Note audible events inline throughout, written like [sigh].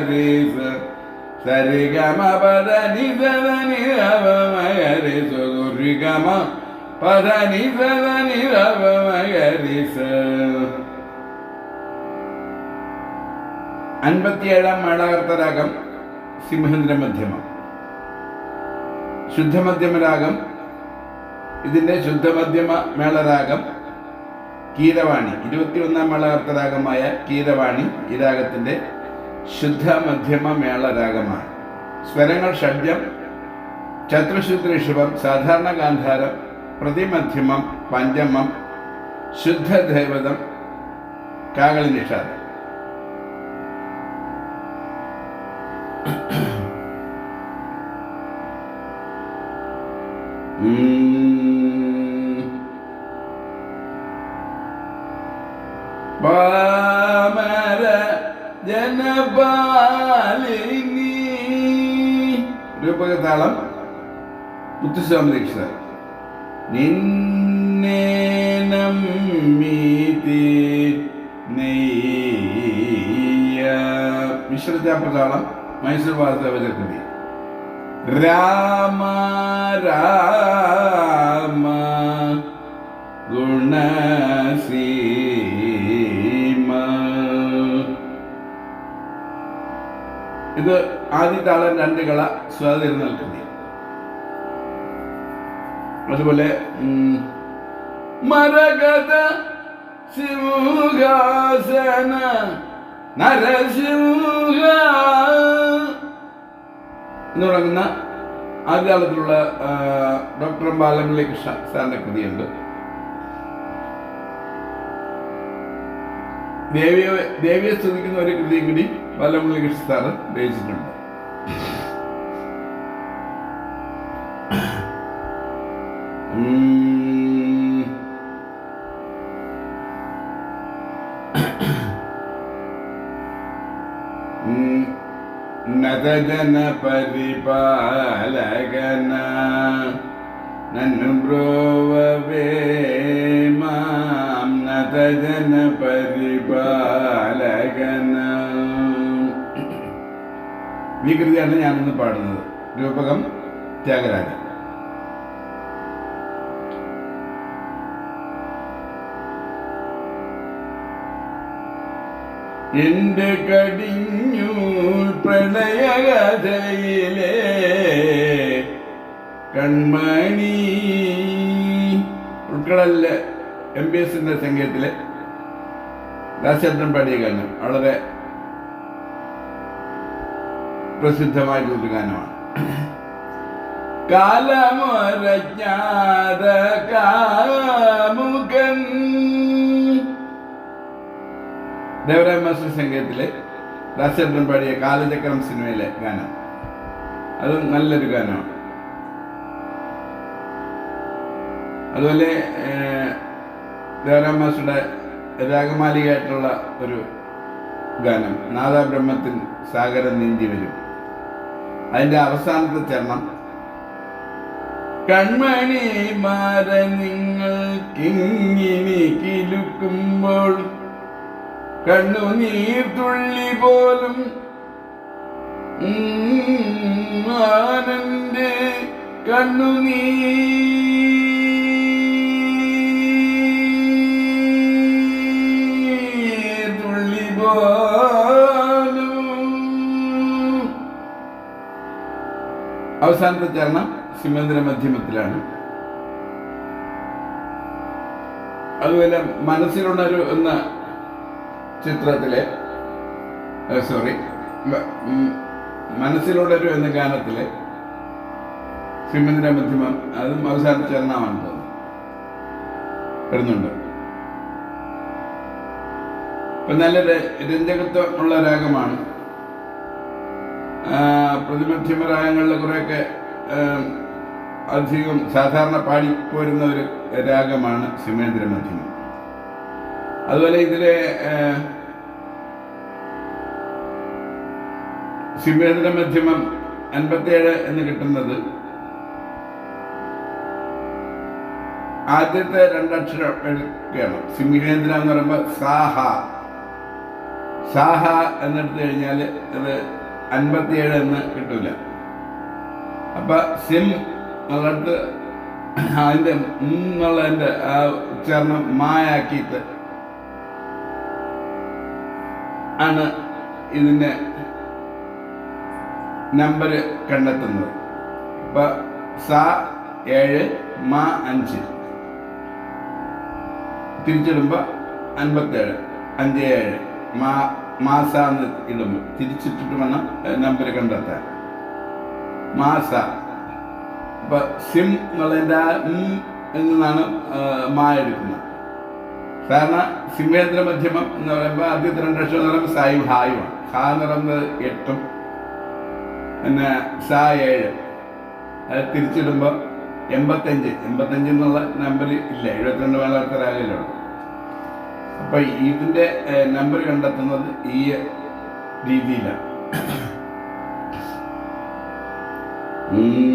പദനി സാനിരപമഗരി സരിഗമ പദനി സനിരപമഗരി സുഗുരിഗമ പദനി സനിരപമഗരി സ. അൻപത്തിയേഴാം മേളകർത്ത രാഗം സിംഹേന്ദ്ര മധ്യമം. ശുദ്ധമധ്യമ ഇതിന്റെ ശുദ്ധമധ്യമ മേളരാഗം കീരവാണി ഇരുപത്തിയൊന്നാം മേളകർത്തരാഗമായ കീരവാണി ഈ രാഗത്തിന്റെ ശുദ്ധ മധ്യമ മേള രാഗമാണ് സ്വരങ്ങൾ ഷഡ്ജം ചതുർശുദ്ധ ശുഭം സാധാരണ ഗാന്ധാരം പ്രതിമധ്യമം പഞ്ചമം ശുദ്ധ ദേവതം കാകളി നിഷാദം രൂപകതാളം മുത്തുസ്വാമി ദീക്ഷിത നിന്നെ നമ്മീതി നെയ്യ. മിശ്രജാപ്രതാളം മൈസൂർ വാസവചകൃതി രാമ രാമ ഗുണസീമ ഇത് ആദ്യത്തെ താളം രണ്ട് കള സ്വാതന്ത്ര്യം അതുപോലെ മരകത ശിവഹാസന നരസിംഹ എന്ന് തുടങ്ങുന്ന ആദ്യകാലത്തിലുള്ള ഡോക്ടർ ബാലമുരളി കൃഷ്ണ സാറിന്റെ കൃതിയുണ്ട്. ദേവിയെ ദേവിയെ സ്തുതിക്കുന്ന ഒരു കൃതിയും കൂടി ബാലമുരളി കൃഷ്ണ സാറ് രചിച്ചിട്ടുണ്ട് ഉം. ഉം. നതജന പരിപാലകന നന്നു ബ്രോവവേ മാം നതജന പരിപാലകന ഈ കൃതിയാണ് ഞാനിന്ന് പാടുന്നത്. രൂപകം ത്യാഗരാജൻ. എന്റെ കടിഞ്ഞു പ്രണയകഥയിലെ കൺമണി ഉൾക്കടലിലെ എം ബി എസിന്റെ സംഗീതത്തിലെ ദാസേന്ദ്രൻ പാടിയ ഗാനം. വളരെ പ്രസിദ്ധമായിട്ടുള്ളൊരു ഗാനമാണ്. കാലമൊരജ്ഞാത കാമുകൻ ദേവരായ മാസ്റ്റർ സംഗീതത്തിലെ ദാസേന്ദ്രൻ പാടിയ കാലചക്രം സിനിമയിലെ ഗാനം. അത് നല്ലൊരു ഗാനമാണ്. അതുപോലെ ദേവരാം മാസ്റ്ററുടെ രാഗമാലികയായിട്ടുള്ള ഒരു ഗാനം നാദാബ്രഹ്മത്തിൻ സാഗരം നീന്തി വരും. അതിന്റെ അവസാനത്തെ ചരണം. കൺമണി മാര നിങ്ങൾക്കിങ്ങിനി കിലുക്കുമ്പോൾ കണ്ണു നീർത്തുള്ളി പോലും ഉം, കണ്ണു കണ്ണുനീർ അവസാനത്തെ ചരണം സിമേന്ദ്ര മധ്യമത്തിലാണ്. അതുപോലെ മനസ്സിലുണരു എന്ന ചിത്രത്തിലെ സോറി മനസ്സിലുള്ളൊരു എന്ന ഗാനത്തിലെ സിമന്ദ്ര മധ്യമം അതും അവസാന ചരണമാണ് വരുന്നുണ്ട്. അപ്പൊ നല്ല രഞ്ജകത്വമുള്ള രാഗമാണ് ആ, കുറേയൊക്കെ അധികം സാധാരണ പാടിപ്പോരുന്ന ഒരു രാഗമാണ് സിമേന്ദ്ര മധ്യമം അതുപോലെ ഇതിലെ സിമേന്ദ്ര മധ്യമം അൻപത്തിയേഴ് എന്ന് കിട്ടുന്നത് ആദ്യത്തെ രണ്ടക്ഷരം എടുക്കുകയാണ് സിംഹേന്ദ്ര എന്ന് പറയുമ്പോൾ സാഹ. സാഹ എന്നെടുത്തു കഴിഞ്ഞാൽ അത് അൻപത്തിയേഴ് എന്ന് കിട്ടൂല. അപ്പൊ സിം എന്നുള്ളിടത്ത് അതിന്റെ എന്നുള്ളതിന്റെ ആ ഉച്ചാരണം മായാക്കിയിട്ട് ആണ് ഇതിന്റെ നമ്പർ കണ്ടെത്തുന്നത്. അപ്പൊ സ ഏഴ് മ അഞ്ച്. തിരിച്ചിടുമ്പോൾ അൻപത്തേഴ് അഞ്ച് ഏഴ് മാ മാസ എന്ന് ഇടുമ്പോൾ തിരിച്ചിട്ടിട്ട് വേണം നമ്പർ കണ്ടെത്താൻ. മാസ. അപ്പൊ സിം എന്നുള്ളതിന്റെ ആ എന്നാണ് മാ എടുക്കുന്നത്. കാരണം സിംഹേന്ദ്ര മധ്യമം എന്ന് പറയുമ്പോൾ ആദ്യത്തെ രണ്ട് ലക്ഷം പറയുമ്പോൾ സായും ഹായുമാണ് ഹാ എന്ന് എട്ടും പിന്നെ സാ ഏഴ്. അത് തിരിച്ചിടുമ്പോൾ എൺപത്തഞ്ച്. എൺപത്തഞ്ച് എന്നുള്ള നമ്പർ ഇല്ല. എഴുപത്തിരണ്ട് വേളത്തെ രാഗയിലുള്ളൂ അപ്പൊ ഇതിന്റെ നമ്പർ കണ്ടെത്തുന്നത് ഈ രീതിയിലാണ്. [coughs]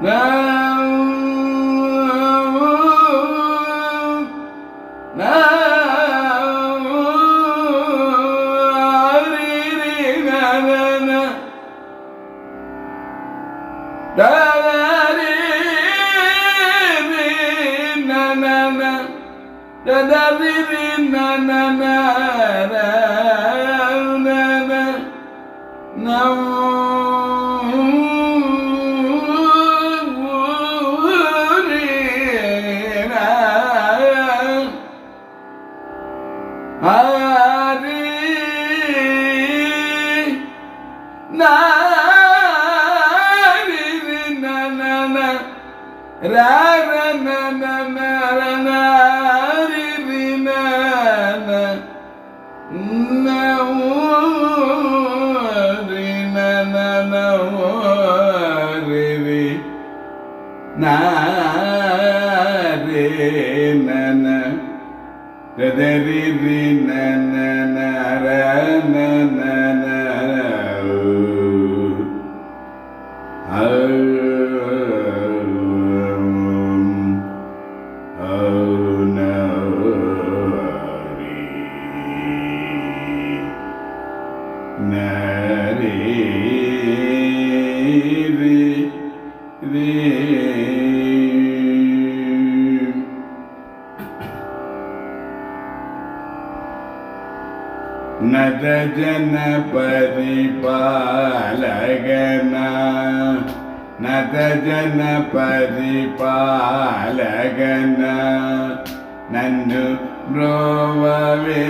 来。re re re re ne ne ne re ne ne. നരജന പരിപാലകന. നരജന പരിപാലകന. നന്നു ബ്രോവേ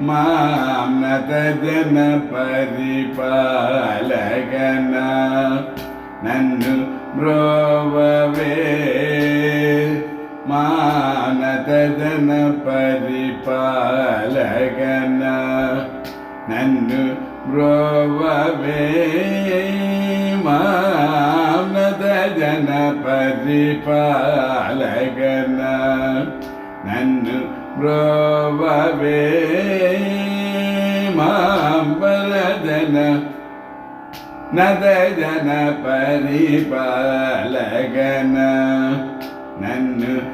മാം നരജന പരിപാലകന. നന്നു ബ്രോവവേ നാദജന പരിപാലകന നന്നു ബ്രോവവേ മാനദജന പരിപാലകന നന്നു ബ്രോവവേ മാമ്പരജന നദജന പരിപാലകന നന്നു ബ്രോവവേ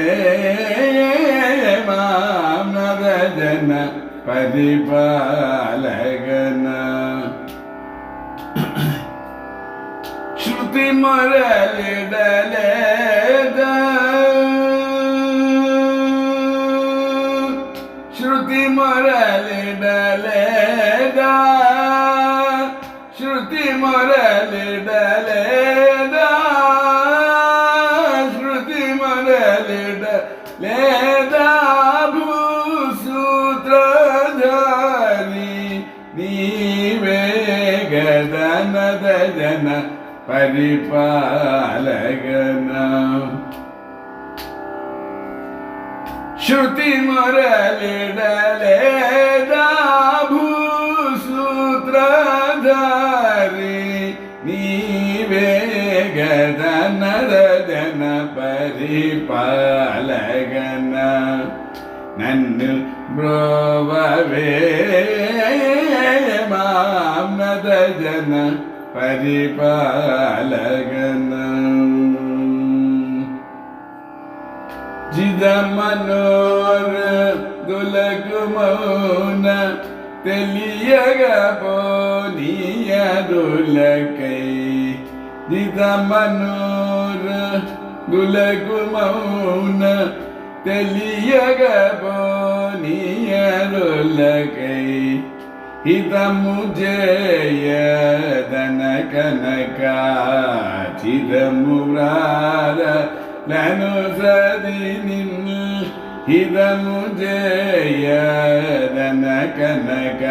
മാനലജന പരിപാലകന ശ്രുതി മുരളിടലേത ശ്രുതി മുരളിടലേത ശ്രുതി മുരളിടലേത ജന പരിപാലകന. ശ്രുതി മുരളിടലേദ നീവേഗതനരജന പരിപാലകന നന്നു ബ്രോവവേ മാംനദ ജന പരിപാലകന ജിതമനോര ദുലകുമൗന തെളിയക പോനിയതുലകൈ ജിതമനോര ദുലകുമൗന തെളിയക ഹിതമു హితము జయదన కనక చిదము నను నిన్ను. హితము జయదన కనక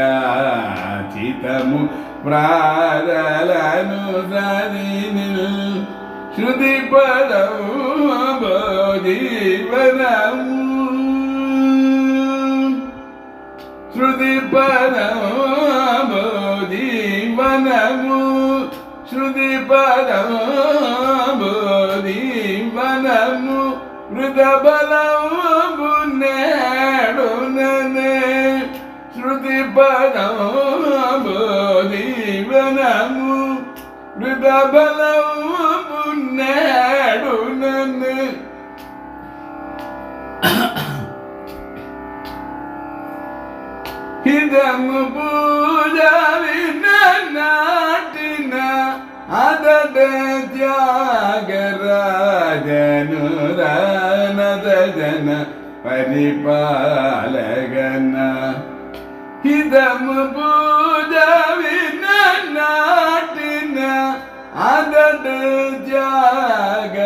చితము ప్రారలను సదిని శృతి పదము జీవనము శృతి పదము దీవనము. శృతి పదము దీవనము. మృత బలము నేడు శృతి పదము దీవనము. మృత బలము నేడు నన్ను പൂജാവിന നാട്ടിന അതട ത്യാഗരാജനുരാനദ ജന പരിപാലകന. ഹിതമു പൂജവിനാട്ടിന നാട്ടിന അതട ത്യാഗ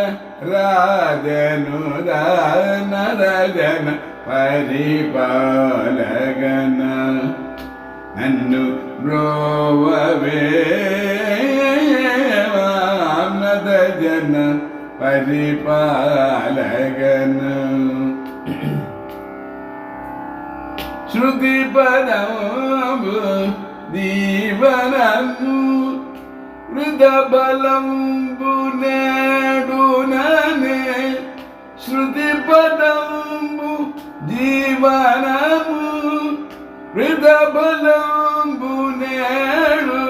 രാജനുരാനദ ജന പരിപാലകന നന്നു ബ്രോവവേ വാമനദ ജന പരിപാലകന. ശ്രുതി പദമു ദീവനു മൃതബലംബു നേടുനനെ ശ്രുതി പദംബു జీవనము హృదబలంబు నేడు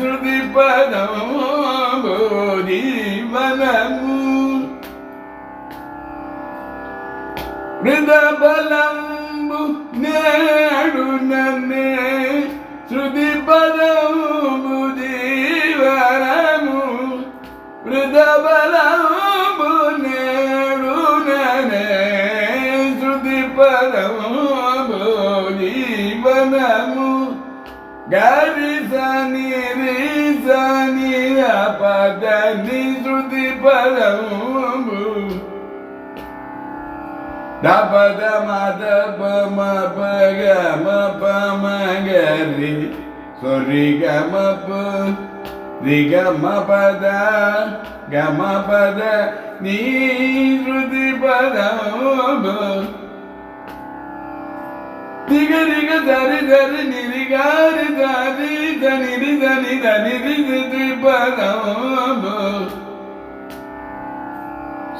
శృతి పదము జీవనము హృదబలంబు నేడు నన్నే శృతి పదము జీవనము హృదబలం గరిసని రీసని అపదని శృతి పదము దపద మద పమ పగ పమ గరి సొరి గమ గమ పద గమ పద నీ శృతి పదము దిగ దిగ దరి దరి నిరిగారి దరి దని దని దని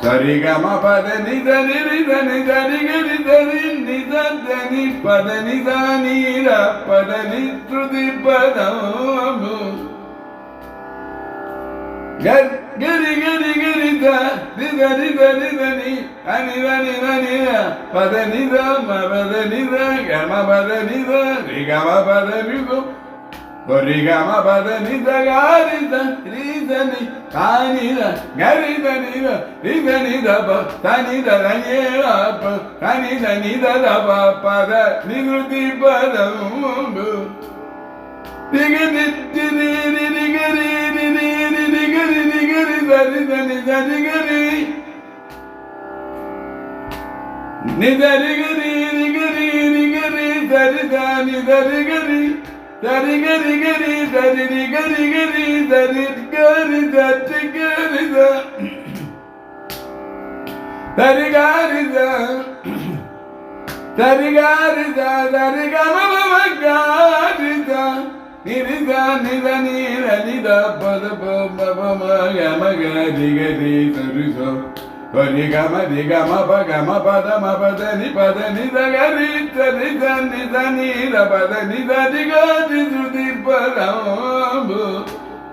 సరిగమ పద నిదని నిదని దనిగని దని నిదని పద నిదాని పద నిృతి పదము గరి గరి ரிக ரிக ரிக ரிக நி அனிர நிர நிர பத நிர மபத நிர கம నిదరి గరి రి గరి రి గరి దరి దాని దరి గరి దరి గరి గరి దరి రి గరి గరి దరి గరి దరి గరి ద దరి గారి ద దరి గారి ద దరి గమ మమ గారి ద నిరి ద నిద నీర నిద పద ప ప మ గమ గరి ని గమ ని గమ ప గమ పద మ పద ని పద ని ద గ రి త ని ద ని ద ని ర పద ని ద ని గ రి సు ది పరంబు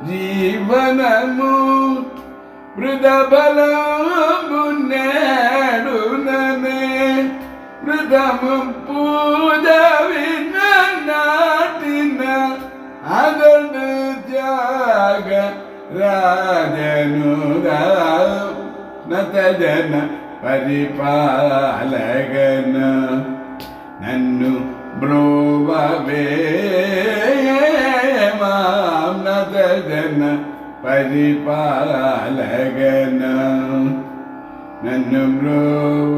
జీవనము మృద బలంబు నేడు ననే మృదము పూజ విన నాటిన జాగ రాజను రావు നതജന പരിപാലകന നന്നു ബ്രോവേമാം നതജന പരിപാലകന നന്നു ബ്രോവ